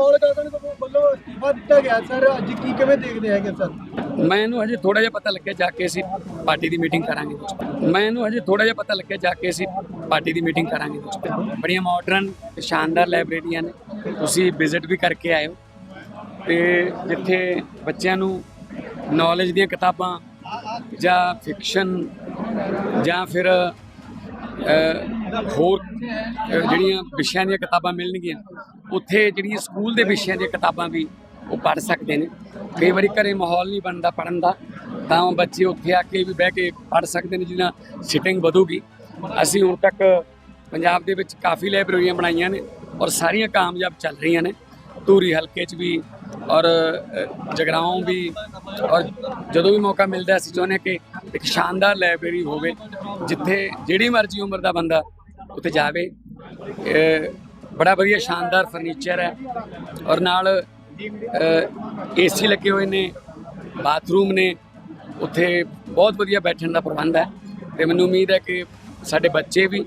ਅਨਮੋਲ ਗਗਨ ਵੱਲੋਂ ਅਸਤੀਫਾ ਦਿੱਤਾ ਗਿਆ। ਸਰ, ਅੱਜ ਕੀ ਕਿਵੇਂ ਦੇਖਦੇ ਹੈਗੇ ਸਰ? ਮੈਨੂੰ ਹਜੇ ਥੋੜਾ ਜਿਹਾ ਪਤਾ ਲੱਗਿਆ, ਜਾ ਕੇ ਅਸੀਂ ਪਾਰਟੀ ਦੀ ਮੀਟਿੰਗ ਕਰਾਂਗੇ। ਮੈਨੂੰ ਹਜੇ ਥੋੜਾ ਜਿਹਾ ਪਤਾ ਲੱਗਿਆ, ਜਾ ਕੇ ਅਸੀਂ ਪਾਰਟੀ ਦੀ ਮੀਟਿੰਗ ਕਰਾਂਗੇ। ਬੜੀਆਂ ਮਾਡਰਨ ਤੇ ਸ਼ਾਨਦਾਰ ਲਾਇਬ੍ਰੇਰੀਆਂ ਨੇ। ਤੁਸੀਂ ਵਿਜ਼ਿਟ ਵੀ ਕਰਕੇ ਆਇਓ ਤੇ ਜਿੱਥੇ ਬੱਚਿਆਂ ਨੂੰ ਨੌਲੇਜ ਦੀਆਂ ਕਿਤਾਬਾਂ ਜਾਂ ਫਿਕਸ਼ਨ ਜਾਂ ਫਿਰ ਹੋਰ ਜਿਹੜੀਆਂ ਵਿਸ਼ਿਆਂ ਦੀਆਂ ਕਿਤਾਬਾਂ ਮਿਲਣਗੀਆਂ, ਉੱਥੇ ਜਿਹੜੀਆਂ ਸਕੂਲ ਦੇ ਵਿਸ਼ਿਆਂ ਦੀਆਂ ਕਿਤਾਬਾਂ ਵੀ ਉਹ ਪੜ੍ਹ ਸਕਦੇ ਨੇ। ਕਈ ਵਾਰੀ ਘਰੇ ਮਾਹੌਲ ਨਹੀਂ ਬਣਦਾ ਪੜਨ ਦਾ, ਤਾਂ ਉਹ ਬੱਚੇ ਉੱਥੇ ਆ ਕੇ ਵੀ ਬਹਿ ਕੇ ਪੜ੍ਹ ਸਕਦੇ ਨੇ ਜਿਹਨਾਂ ਸਿਟਿੰਗ ਵਧੂਗੀ। ਅਸੀਂ ਹੁਣ ਤੱਕ ਪੰਜਾਬ ਦੇ ਵਿੱਚ ਕਾਫੀ ਲਾਇਬ੍ਰੇਰੀਆਂ ਬਣਾਈਆਂ ਨੇ ਔਰ ਸਾਰੀਆਂ ਕਾਮਯਾਬ ਚੱਲ ਰਹੀਆਂ ਨੇ। ਧੂਰੀ ਹਲਕੇ 'ਚ ਵੀ ਔਰ ਅ, ਵੀ ਔਰ ਜਦੋਂ ਵੀ ਮੌਕਾ ਮਿਲਦਾ ਅਸੀਂ ਚਾਹੁੰਦੇ ਹਾਂ ਕਿ ਇੱਕ ਸ਼ਾਨਦਾਰ ਲਾਇਬ੍ਰੇਰੀ ਹੋਵੇ ਜਿੱਥੇ ਜਿਹੜੀ ਮਰਜ਼ੀ ਉਮਰ ਦਾ ਬੰਦਾ ਉੱਥੇ ਜਾਵੇ। ਬੜਾ ਵਧੀਆ ਸ਼ਾਨਦਾਰ ਫਰਨੀਚਰ ਹੈ ਔਰ ਨਾਲ ਏਸੀ ਲੱਗੇ ਹੋਏ ਨੇ ਬਾਥਰੂਮ ਨੇ ਉੱਥੇ ਬਹੁਤ ਵਧੀਆ ਬੈਠਣ ਦਾ ਪ੍ਰਬੰਧ ਹੈ। ਤੇ ਮੈਨੂੰ ਉਮੀਦ ਹੈ ਕਿ ਸਾਡੇ ਬੱਚੇ ਵੀ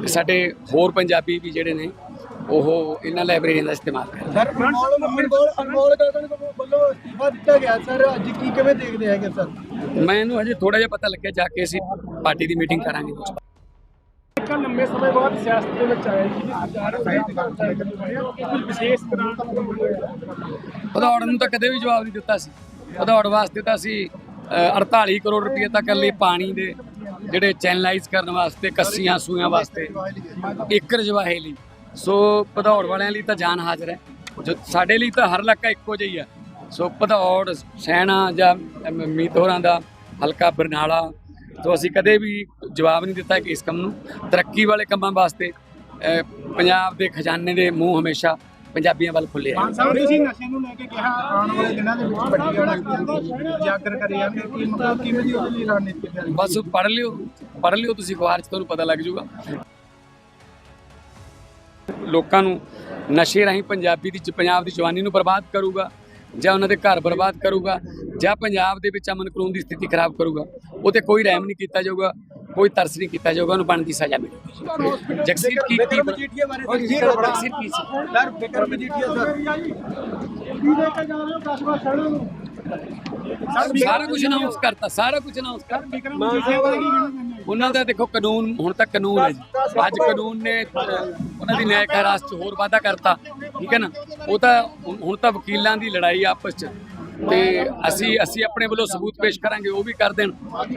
ਤੇ ਸਾਡੇ ਹੋਰ ਪੰਜਾਬੀ ਵੀ ਜਿਹੜੇ ਨੇ ਉਹ ਇਹਨਾਂ ਲਾਇਬ੍ਰੇਰੀਆਂ ਦਾ ਇਸਤੇਮਾਲ ਕਰਨ ਸਰ ਅਨਮੋਲ ਅਨਮੋਲ ਅਨਮੋਲ ਗਗਨ ਵੱਲੋਂ ਅਸਤੀਫਾ ਦਿੱਤਾ ਗਿਆ। ਸਰ ਅੱਜ ਕੀ ਕਿਵੇਂ ਦੇਖਦੇ ਹੈਗੇ ਸਰ? ਮੈਨੂੰ ਹਜੇ ਥੋੜਾ ਜਿਹਾ ਪਤਾ ਲੱਗਿਆ ਜਾ ਕੇ ਅਸੀਂ ਪਾਰਟੀ ਦੀ ਮੀਟਿੰਗ ਕਰਾਂਗੇ ਇੱਕ ਲੰਮੇ ਸਮੇਂ ਬਾਅਦ ਸਿਆਸਤ ਦੇ ਵਿੱਚ ਆਇਆ ਜੀ ਸਰਕਾਰ ਕੋਈ ਵਿਸ਼ੇਸ਼ ਤਰ੍ਹਾਂ ਭਦੌੜ ਨੂੰ ਤਾਂ ਕਦੇ ਵੀ ਜਵਾਬ ਨਹੀਂ ਦਿੱਤਾ ਸੀ। ਭਦੌੜ ਵਾਸਤੇ ਤਾਂ ਅਸੀਂ ਅ, 48 ਕਰੋੜ ਰੁਪਏ ਤਾਂ ਇਕੱਲੇ ਪਾਣੀ ਦੇ ਜਿਹੜੇ ਚੈਨਲਾਈਜ਼ ਕਰਨ ਵਾਸਤੇ ਕੱਸੀਆਂ ਸੂਆਂ ਵਾਸਤੇ ਇੱਕ ਰਜਵਾਹੇ ਲਈ। ਸੋ ਭਦੌੜ ਵਾਲਿਆਂ ਲਈ ਤਾਂ ਜਾਨ ਹਾਜ਼ਰ ਹੈ। ਜੋ ਸਾਡੇ ਲਈ ਤਾਂ ਹਰ ਇਲਾਕਾ ਇੱਕੋ ਜਿਹਾ ਹੀ ਆ ਸੋ ਭਦੌੜ ਸੈਣਾ ਜਾਂ ਮੀਤ ਹੋਰਾਂ ਦਾ ਹਲਕਾ ਬਰਨਾਲਾ ਤੋਂ ਅਸੀਂ ਕਦੇ ਵੀ ਜਵਾਬ ਨਹੀਂ ਦਿੱਤਾ ਕਿ ਇਸ ਕੰਮ ਨੂੰ। ਤਰੱਕੀ ਵਾਲੇ ਕੰਮਾਂ ਵਾਸਤੇ ਪੰਜਾਬ ਦੇ ਖਜ਼ਾਨੇ ਦੇ ਮੂੰਹ ਹਮੇਸ਼ਾ ਪੰਜਾਬੀਆਂ ਵੱਲ ਖੁੱਲੇ ਆ। ਸਾਹਿਬ ਤੁਸੀਂ ਨਸ਼ੇ ਨੂੰ ਲੈ ਕੇ ਕਿਹਾ ਆਉਣ ਵਾਲੇ ਦਿਨਾਂ ਦੇ ਵਿੱਚ ਵੱਡੀਆਂ ਰਣਨੀਤੀਆਂ ਉਜਾਗਰ ਕਰੇ ਜਾਣਗੇ ਕੀ ਮਤਲਬ ਕਿਵੇਂ ਦੀ ਉਹਦੀ ਰਣਨੀਤੀ ਹੈ ਬਸ ਪੜ੍ਹ ਲਿਓ ਪੜ੍ਹ ਲਿਓ ਤੁਸੀਂ ਅਖਬਾਰ 'ਚ ਤੁਹਾਨੂੰ ਪਤਾ ਲੱਗ ਜਾਊਗਾ। ਲੋਕਾਂ ਨੂੰ ਨਸ਼ੇ ਰਾਹੀਂ ਪੰਜਾਬੀ ਦੀ ਪੰਜਾਬ ਦੀ ਜਵਾਨੀ ਨੂੰ ਬਰਬਾਦ ਕਰੂਗਾ ਜਾਂ ਉਹਨਾਂ ਦੇ ਘਰ ਬਰਬਾਦ ਕਰੂਗਾ ਜਾਂ ਪੰਜਾਬ ਦੇ ਵਿੱਚ ਅਮਨ ਕਾਨੂੰਨ ਦੀ ਸਥਿਤੀ ਖਰਾਬ ਕਰੂਗਾ ਉਹ ਤੇ ਕੋਈ ਰਹਿਮ ਨਹੀਂ ਕੀਤਾ ਜਾਊਗਾ ਕੋਈ ਤਰਸ ਨਹੀਂ ਕੀਤਾ ਜਾਊਗਾ ਉਹਨੂੰ ਬਣਦੀ ਸਜ਼ਾ ਮਿਲੇਗੀ। ਜਗਸੀਰ ਕੀ ਕੀ ਵਿਕਰਮ ਮਜੀਠੀਆ ਬਾਰੇ ਔਰ ਤੁਸੀਂ ਜਗਸੀਰ ਕੀ ਸੀ? Sir Vikram Majithia sir. ਕੀ ਲੈ ਕੇ ਜਾ ਰਹੇ ਹੋ? ਕਸਬਾ ਸ਼ਹਿਰ ਨੂੰ। ਸਾਰਾ ਕੁਝ ਅਨਾਉਂਸ ਕਰਤਾ ਸਾਰਾ ਕੁਝ ਅਨਾਉਂਸ ਕਰਤਾ? ਉਹਨਾਂ ਦਾ ਦੇਖੋ ਕਾਨੂੰਨ ਹੁਣ ਤੱਕ ਕਾਨੂੰਨ ਹੈ ਜੀ। ਅੱਜ ਕਾਨੂੰਨ ਨੇ ਉਹਨਾਂ ਦੀ ਨਿਆਇਕ ਹਿਰਾਸਤ 'ਚ ਹੋਰ ਵਾਧਾ ਕਰਤਾ ਠੀਕ ਹੈ ਨਾ? ਉਹ ਤਾਂ ਹੁਣ ਤਾਂ ਵਕੀਲਾਂ ਦੀ ਲੜਾਈ ਆਪਸ 'ਚ। ਤੇ ਅਸੀਂ ਅਸੀਂ ਆਪਣੇ ਵੱਲੋਂ ਸਬੂਤ ਪੇਸ਼ ਕਰਾਂਗੇ ਉਹ ਵੀ ਕਰ ਦੇਣ।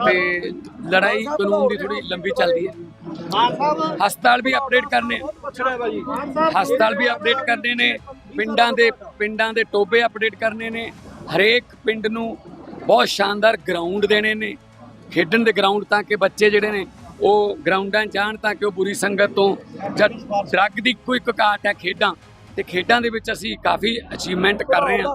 ਤੇ ਲੜਾਈ ਕਾਨੂੰਨ ਦੀ ਥੋੜੀ ਲੰਬੀ ਚੱਲਦੀ ਹੈ। ਹਸਪਤਾਲ ਵੀ ਅਪਡੇਟ ਕਰਨੇ ਹਸਪਤਾਲ ਵੀ ਅਪਡੇਟ ਕਰਨੇ ਨੇ। ਪਿੰਡਾਂ ਦੇ ਪਿੰਡਾਂ ਦੇ ਟੋਬੇ ਅਪਡੇਟ ਕਰਨੇ ਨੇ। ਹਰੇਕ ਪਿੰਡ ਨੂੰ ਬਹੁਤ ਸ਼ਾਨਦਾਰ ਗਰਾਊਂਡ ਦੇਣੇ ਨੇ। ਖੇਡਣ ਦੇ ਗਰਾਊਂਡ ਤਾਂ ਕਿ ਬੱਚੇ ਜਿਹੜੇ ਨੇ, ਉਹ ਗਰਾਊਂਡਾਂ 'ਚ ਜਾਣ ਤਾਂ ਕਿ ਉਹ ਬੁਰੀ ਸੰਗਤ ਤੋਂ ਜਾਂ ਡਰੱਗ ਦੀ ਕੋਈ ਘਾਟ ਹੈ ਖੇਡਾਂ, ਤੇ ਖੇਡਾਂ ਦੇ ਵਿੱਚ ਅਸੀਂ ਕਾਫੀ ਅਚੀਵਮੈਂਟ ਕਰ ਰਹੇ ਹਾਂ।